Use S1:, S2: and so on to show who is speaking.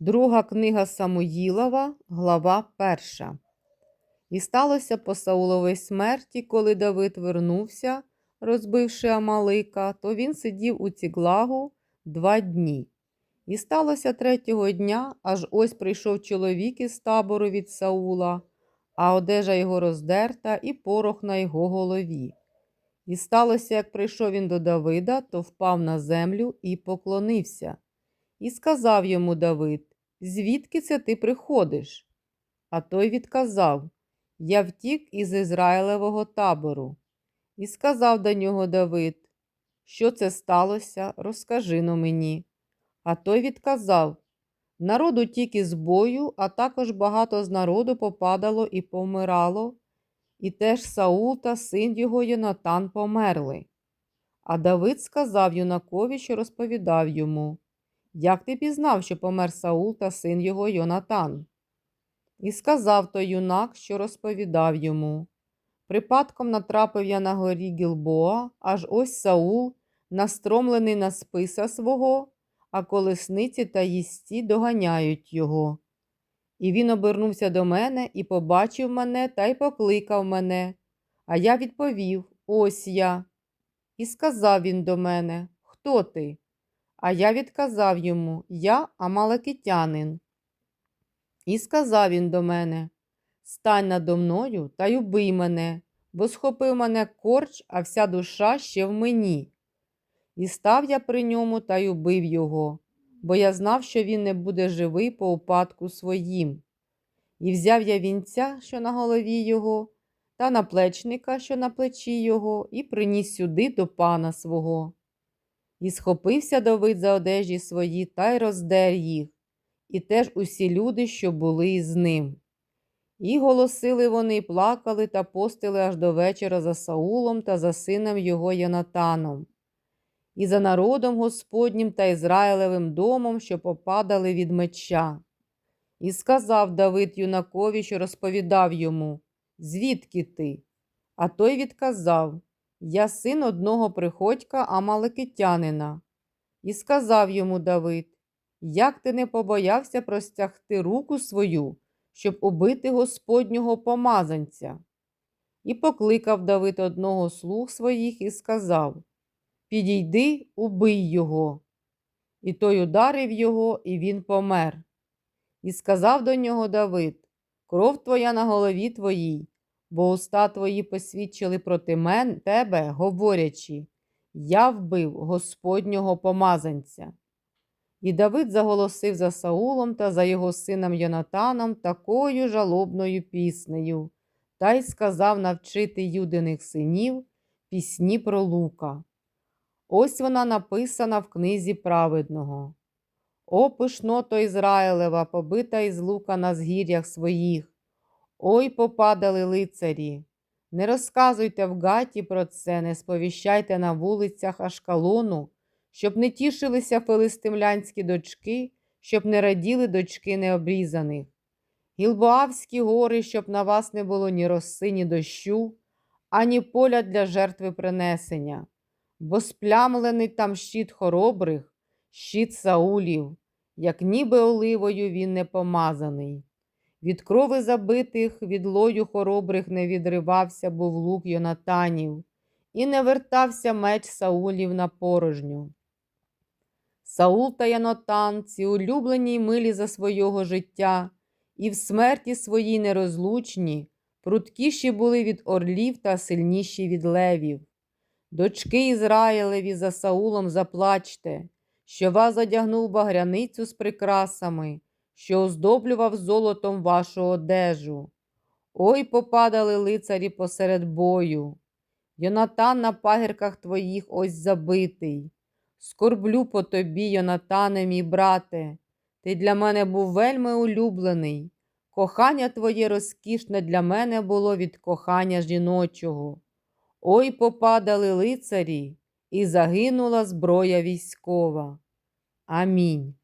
S1: Друга книга Самуїлова, глава перша. І сталося по Сауловій смерті, коли Давид вернувся, розбивши Амалика, то він сидів у ціглагу два дні. І сталося третього дня, аж ось прийшов чоловік із табору від Саула, а одежа його роздерта і порох на його голові. І сталося, як прийшов він до Давида, то впав на землю і поклонився. І сказав йому Давид, звідки це ти приходиш? А той відказав, Я втік із Ізраїлевого табору. І сказав до нього Давид, Що це сталося, розкажи но мені. А той відказав, Народ утік із бою, а також багато з народу попадало і помирало, і теж Саул та син його Йонатан померли. А Давид сказав юнакові, що розповідав йому, Як ти пізнав, що помер Саул та син його Йонатан? І сказав той юнак, що розповідав йому. Припадком натрапив я на горі Гілбоа, аж ось Саул, настромлений на списа свого, а колесниці та їсті доганяють його. І він обернувся до мене і побачив мене та й покликав мене. А я відповів Ось я. І сказав він до мене Хто ти? А я відказав йому Я Амалакитянин. І сказав він до мене Стань надо мною та й убий мене, бо схопив мене корч, а вся душа ще в мені. І став я при ньому та й убив його, бо я знав, що він не буде живий по упадку своїм. І взяв я вінця, що на голові його, та наплечника, що на плечі його, і приніс сюди до пана свого. І схопився Давид за одежі свої та й роздер їх, і теж усі люди, що були із ним. І голосили вони, плакали та постили аж до вечора за Саулом та за сином його Йонатаном, і за народом Господнім та Ізраїлевим домом, що попадали від меча. І сказав Давид юнакові, що розповідав йому, звідки ти? А той відказав Я син одного приходька Амаликитянина. І сказав йому Давид, як ти не побоявся простягти руку свою, щоб убити Господнього помазанця? І покликав Давид одного слуг своїх і сказав Підійди, убий його. І той ударив його, і він помер. І сказав до нього Давид Кров твоя на голові твоїй, бо уста твої посвідчили проти мен тебе, говорячи Я вбив Господнього помазанця. І Давид заголосив за Саулом та за його сином Йонатаном такою жалобною піснею, та й сказав навчити юдиних синів пісні про лука. Ось вона написана в книзі праведного. О, пишното Ізраїлева, побита із лука на згір'ях своїх. Ой, попадали лицарі. Не розказуйте в гаті про це, не сповіщайте на вулицях Ашкалону, щоб не тішилися филистимлянські дочки, щоб не раділи дочки необрізаних. Гілбоавські гори, щоб на вас не було ні роси, ні дощу, ані поля для жертви принесення, бо сплямлений там щит хоробрих, щит Саулів, як ніби оливою він не помазаний. Від крови забитих, від лою хоробрих не відривався був лук Йонатанів, і не вертався меч Саулів на порожню. Саул та Янотан, ці улюблені й милі за свого життя, і в смерті своїй нерозлучні, пруткіші були від орлів та сильніші від левів. Дочки Ізраїлеві за Саулом заплачте, що вас одягнув багряницю з прикрасами, що оздоблював золотом вашу одежу. Ой попадали лицарі посеред бою. Йонатан на пагірках твоїх ось забитий. Скорблю по тобі, Йонатане, мій брате, ти для мене був вельми улюблений. Кохання твоє розкішне для мене було від кохання жіночого. Ой попадали лицарі, і загинула зброя військова. Амінь.